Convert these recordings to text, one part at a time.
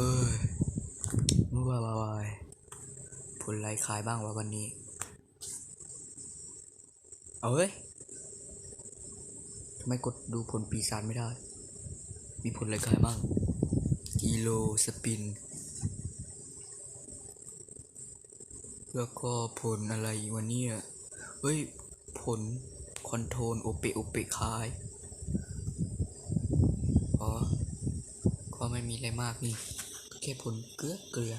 เฮ้ยมึงว่าว่าว่าผลไรขายบ้างวะวันนี้ เอาเฮ้ยทำไมกดดูผลปีศาจไม่ได้ มีผลไรขายบ้าง กิโลสปิน แล้วก็ผลอะไรวันนี้เฮ้ย ผลคอนโทรลโอเปโอเปขาย อ๋อ ก็ไม่มีอะไรมากนี่ ค่ผลเกลือเกลือ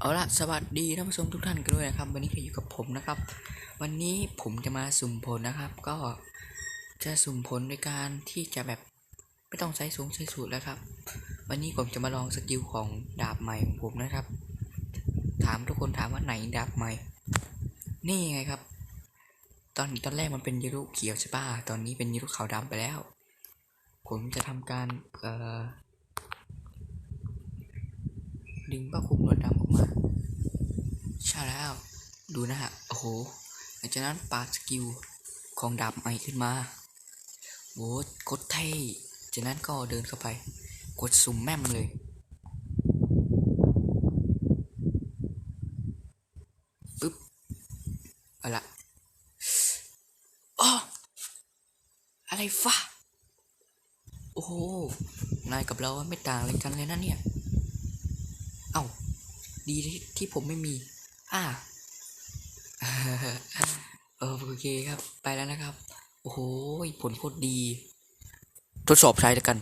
เอาละสวัสดีท่านผู้ชมทุกท่านกันด้วยนะครับ วันนี้ก็อยู่กับผมนะครับ วันนี้ผมจะมาสุ่มผลนะครับ ก็จะสุ่มผลในการที่จะแบบไม่ต้องใช้สูงใช้สูตรแล้วครับ วันนี้ผมจะมาลองสกิลของดาบใหม่ของผมนะครับ ถามทุกคนถามว่าไหนดาบใหม่ นี่ไงครับ ตอนตอนแรกมันเป็นยีรุเขียวใช่ป่ะตอนนี้เป็นยีรุขาวดำไปแล้ว ผมจะทำการเอ่อ ดึงผ้าคลุมหนวดดำออกมา ใช่แล้ว ดูนะฮะ โอ้โหหลังจากนั้นปาดสกิลของดาบใหม่ขึ้นมาโว้กดเท่จากนั้นก็เดินเข้าไป กดสุ่มแม่มเลย ปึ๊บอาละอ้ออะไรฟะโอ้โห นายกับเราไม่ต่างอะไรกันเลยนะเนี่ย ดีที่ที่ผมไม่มี อ่าเออโอเคครับ ไปแล้วนะครับ โอ้โห ผลโคตรดี ทดสอบใช้แล้วกัน